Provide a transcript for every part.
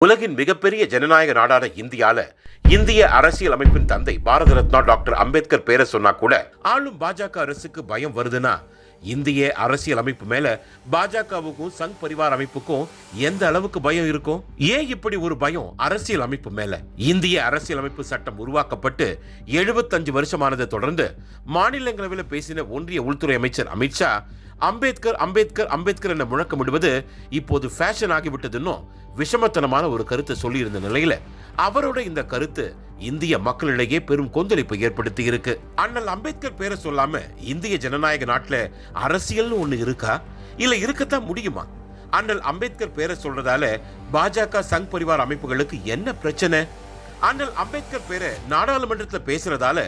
உலகின் மிகப்பெரிய ஜனநாயக நாடான இந்தியால இந்திய அரசியல் அமைப்பின் தந்தை பாரத ரத்னா டாக்டர் அம்பேத்கர் பேரை சொன்னா கூட ஆளும் பாஜக அரசுக்கு பயம் வருதுன்னா இந்திய அரசியல் அமைப்பு மேல பாஜகவுக்கும் சங் பரிவார் அமைப்புக்கும் எந்த அளவுக்கு பயம் இருக்கும்? ஏன் இப்படி ஒரு பயம் அரசியல் அமைப்பு மேல? இந்திய அரசியல் அமைப்பு சட்டம் உருவாக்கப்பட்டு 75 வருஷமானதை தொடர்ந்து மாநிலங்களவையில் பேசின ஒன்றிய உள்துறை அமைச்சர் அமித்ஷா அம்பேத்கர் அம்பேத்கர் அம்பேத்கர் என முழக்கமிடுவது இப்போது ஃபேஷன் ஆகிவிட்டதுன்னும் விஷமத்தனமான ஒரு கருத்தை சொல்லியிருந்த நிலையில அவரோட இந்த கருத்து இந்திய மக்களிடையே பெரும் கொந்தளிப்பை ஏற்படுத்தி இருக்கு அண்ணல் அம்பேத்கர் பேரை சொல்லாம இந்திய ஜனநாயக நாட்டுல அரசியல்னு ஒண்ணு இருக்கா? இல்ல இருக்கத்தான் முடியுமா? அண்ணல் அம்பேத்கர் பேரை சொல்றதால பாஜக சங் பரிவார் அமைப்புகளுக்கு என்ன பிரச்சனை? அண்ணல் அம்பேத்கர் பேரை நாடாளுமன்றத்தில் பேசுறதால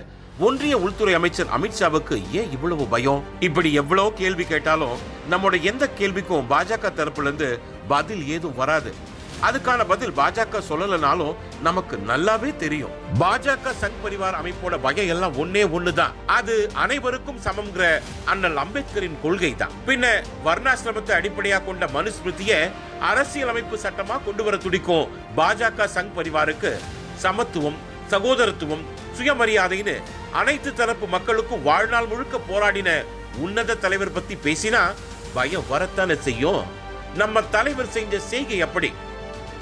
ஒன்றிய உள்துறை அமைச்சர் அமித்ஷாவுக்கு ஏன் இவ்வளவு பயம்? இப்படி எவ்வளவு கேள்வி கேட்டாலும் நம்மோட எந்த கேள்விக்கும் பாஜக தரப்புல இருந்து பதில் ஏதும் வராது. அதுக்கான பதில் பாஜக சொல்லலனாலும் நமக்கு நல்லாவே தெரியும். பாஜக சங் பரிவார் அமைப்போட பயம் எல்லாம் ஒன்னே ஒண்ணுதான். அது அனைவருக்கும் சமம்ங்கிற அண்ணல் அம்பேத்கரின் கொள்கை தான் பின்ன வர்ணாசிரமத்தை அடிப்படையா கொண்ட மனுஸ்மிருதிய அரசியல் அமைப்பு சட்டமா கொண்டு வர துடிக்கும் பாஜக சங் பரிவாருக்கு சமத்துவம் சகோதரத்துவம் சுயமரியாதைன்னு அனைத்து தரப்பு மக்களுக்கும் வாழ்நாள் முழுக்க போராடின உன்னத தலைவர் பத்தி பேசினா பயம் வரத்தானே செய்யும்? நம்ம தலைவர் செஞ்ச செய்கை அப்படி.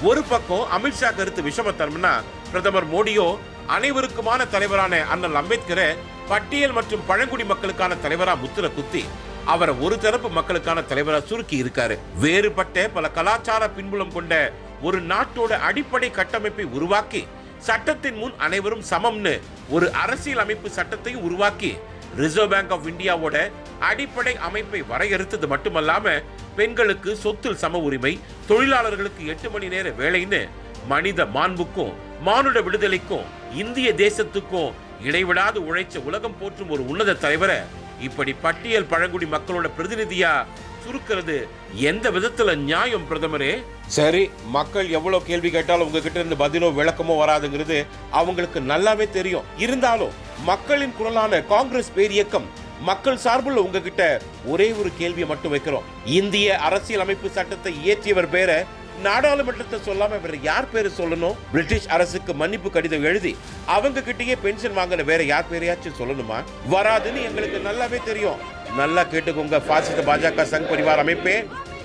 ஒரு பக்கம் அமித்ஷா கருத்து விஷமத்தனம்னா பிரதமர் மோடியோ அனைவருக்குமான தலைவரான அண்ணல் அம்பேத்கரை பட்டியல் மற்றும் பழங்குடி மக்களுக்கான தலைவரா முத்திர குத்தி அவரை ஒரு தரப்பு மக்களுக்கான தலைவரா சுருக்கி இருக்காரு. வேறுபட்ட பல கலாச்சார பின்புலம் கொண்ட ஒரு நாட்டோட அடிப்படை கட்டமைப்பை உருவாக்கி சட்டத்தின் முன் அனைவரும் சமம்னு ஒரு அரசியல் அமைப்பு சட்டத்தையும் உருவாக்கி ரிசர்வ் பேங்க் ஆஃப் இந்தியாவோட அடிப்படை அமைப்பை வரையறுத்தது மட்டுமல்லாம பெண்களுக்கு சொத்தில் சம உரிமை தொழிலாளர்களுக்கு எட்டு மணி நேர வேலைன்னு மனித மாண்புக்கும் மானுட விடுதலைக்கும் இந்திய தேசத்துக்கும் இடைவிடாது உழைச்ச உலகம் போற்றும் ஒரு உன்னத தலைவரை இப்படி பட்டியல் பழங்குடி மக்களோட பிரதிநிதியா சுருக்கிறது. எந்த விதத்துல நியாயம் பிரதமரே? சரி மக்கள் எவ்வளவு கேள்வி கேட்டாலும் உங்ககிட்ட இருந்து பதிலோ விளக்கமோ வராதுங்கிறது அவங்களுக்கு நல்லாவே தெரியும். இருந்தாலும் மக்களின் குரலான காங்கிரஸ் பேரியக்கம் மக்கள் சார்பில் உங்ககிட்ட ஒரே ஒரு கேள்வியை மட்டும் வைக்கிறோம். இந்திய அரசியல் அமைப்பு சட்டத்தை இயற்றியவர் பேரை நாடாளுமன்றத்தை சொல்லாம வேற யார் பேரு சொல்லணும்? பிரிட்டிஷ் அரசுக்கு மன்னிப்பு கடிதம் எழுதி அவங்க கிட்டேயே பென்ஷன் வாங்கின வேற யார் பேரையாச்சும் சொல்லணுமா? வராதுன்னு எங்களுக்கு நல்லாவே தெரியும். நல்லா கேட்டுக்கோங்க. பாசிச பாஜக சங் பரிவார் அமைப்பே.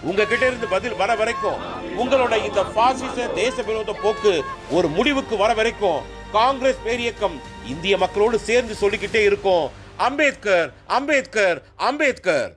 உங்ககிட்ட இருந்து பதில் வர வரைக்கும் உங்களோட இந்த பாசிச தேச விரோத போக்கு ஒரு முடிவுக்கு வர வரைக்கும் காங்கிரஸ் பேரியக்கம் இந்திய மக்களோடு சேர்ந்து சொல்லிக்கிட்டே இருக்கும். அம்பேத்கர் அம்பேத்கர் அம்பேத்கர்.